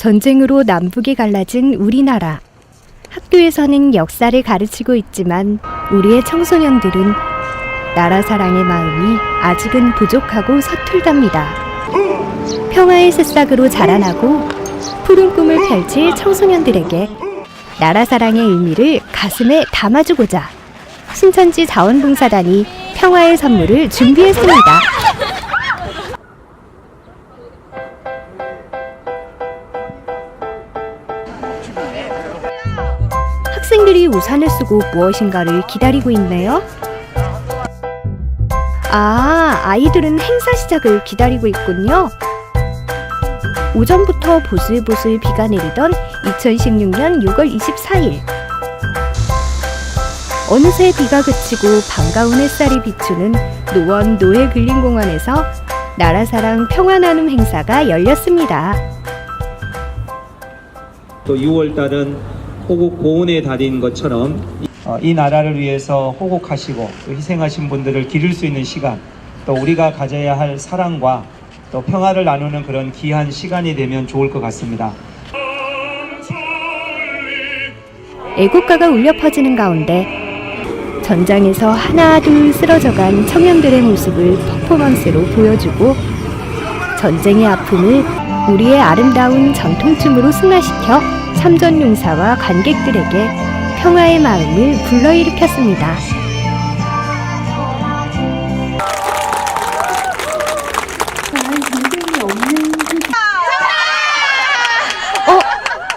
전쟁으로 남북이 갈라진 우리나라. 학교에서는 역사를 가르치고 있지만 우리의 청소년들은 나라 사랑의 마음이 아직은 부족하고 서툴답니다. 평화의 새싹으로 자라나고 푸른 꿈을 펼칠 청소년들에게 나라 사랑의 의미를 가슴에 담아주고자 신천지 자원봉사단이 평화의 선물을 준비했습니다. 학생들이 우산을 쓰고 무엇인가를 기다리고 있네요. 아, 아이들은 행사 시작을 기다리고 있군요. 오전부터 보슬보슬 비가 내리던 2016년 6월 24일. 어느새 비가 그치고 반가운 햇살이 비추는 노원 노회 근린공원에서 나라사랑 평화나눔 행사가 열렸습니다. 또 6월 달은 호국 보훈의 달인 것처럼 어, 이 나라를 위해서 호국하시고 또 희생하신 분들을 기릴 수 있는 시간 또 우리가 가져야 할 사랑과 또 평화를 나누는 그런 귀한 시간이 되면 좋을 것 같습니다. 애국가가 울려 퍼지는 가운데 전장에서 하나 둘 쓰러져간 청년들의 모습을 퍼포먼스로 보여주고 전쟁의 아픔을 우리의 아름다운 전통춤으로 승화시켜 참전용사와 관객들에게 평화의 마음을 불러일으켰습니다. 어?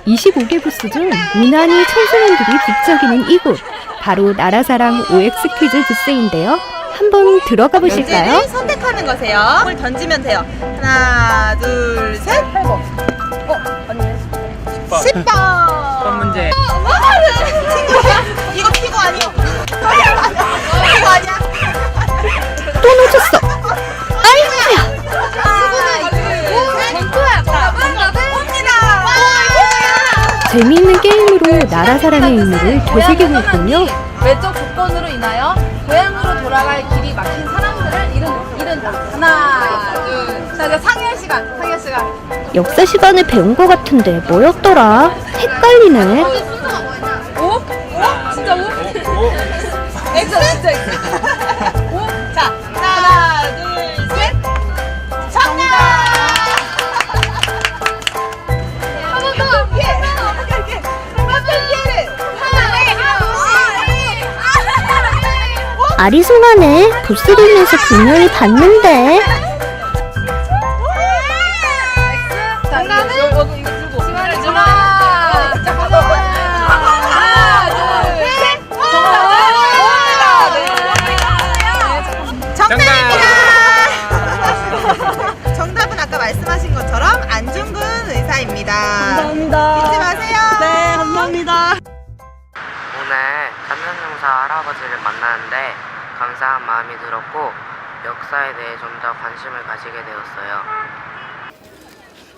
25개 부스 중 무난히 청소년들이 북적이는 이곳 바로 나라사랑 OX 퀴즈 부스인데요. 한번 들어가 보실까요? 선택하는 거세요. 뭘 던지면 돼요. 하나, 둘, 셋. 8번. 어, 언니. 10번. 10번 문제. 친구야? 이거 피고 아니야? 피고 아니야? 또 놓쳤어. 아이고야. 옵니다. 재미있는 게임으로 나라 사랑의 의미를 되새기고 있군요. 외적 조건으로 인하여 고향으로 돌아갈 길이 막힌 사람들을 잃은, 잃은 다. 하나, 둘. 역사 시간에 배운 것 같은데 뭐였더라? 헷갈리네. 오? 오? 진짜 오? 엑스, 진짜 엑스. 오. 자, 하나, 둘, 셋. 정답. 한번 더. 어떻게? 어떻게 이렇게? 어떻게? 하나, 아리송하네. 부스 돌면서 분명히 봤는데. 오늘 참전용사 할아버지를 만났는데 감사한 마음이 들었고 역사에 대해 좀 더 관심을 가지게 되었어요.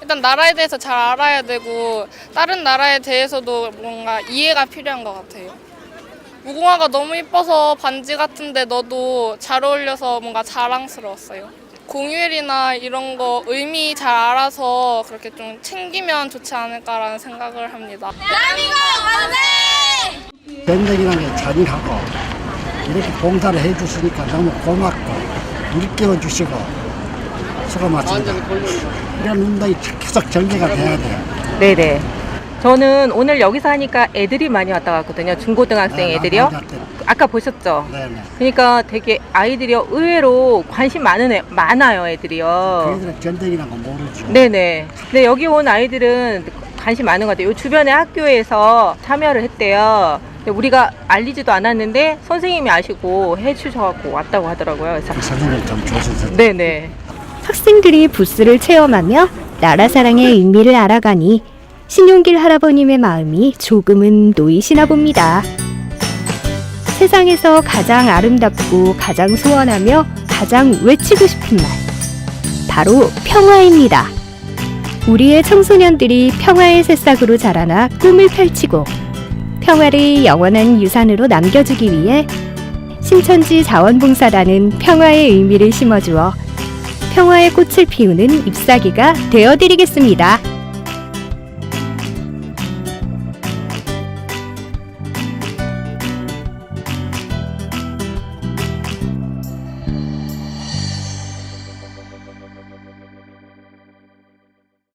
일단 나라에 대해서 잘 알아야 되고 다른 나라에 대해서도 뭔가 이해가 필요한 것 같아요. 무궁화가 너무 이뻐서 반지 같은데 넣어도 잘 어울려서 뭔가 자랑스러웠어요. 공휴일이나 이런 거 의미 잘 알아서 그렇게 좀 챙기면 좋지 않을까라는 생각을 합니다. 전쟁이라는 게 잔인하고 이렇게 봉사를 해주시니까 너무 고맙고 일깨워 주시고 수고 많습니다. 이런 운동이 계속 전개가 돼야 돼요. 네네. 저는 오늘 여기서 하니까 애들이 많이 왔다 갔거든요. 중고등학생 네, 애들이요. 많이 왔대요. 아까 보셨죠? 네네. 그러니까 되게 아이들이요 의외로 관심 많은 애 많아요 애들이요. 그들은 전쟁이라는 거 모르죠. 네네. 근데 여기 온 아이들은 관심 많은 것 같아요. 요 주변에 학교에서 참여를 했대요. 우리가 알리지도 않았는데 선생님이 아시고 해주셔갖고 왔다고 하더라고요. 그래서 그 선생님 좀 조심스러워. 네네. 학생들이 부스를 체험하며 나라 사랑의 의미를 알아가니 신용길 할아버님의 마음이 조금은 놓이시나 봅니다. 세상에서 가장 아름답고 가장 소원하며 가장 외치고 싶은 말. 바로 평화입니다. 우리의 청소년들이 평화의 새싹으로 자라나 꿈을 펼치고 평화를 영원한 유산으로 남겨주기 위해 신천지 자원봉사단은 평화의 의미를 심어주어 평화의 꽃을 피우는 잎사귀가 되어드리겠습니다.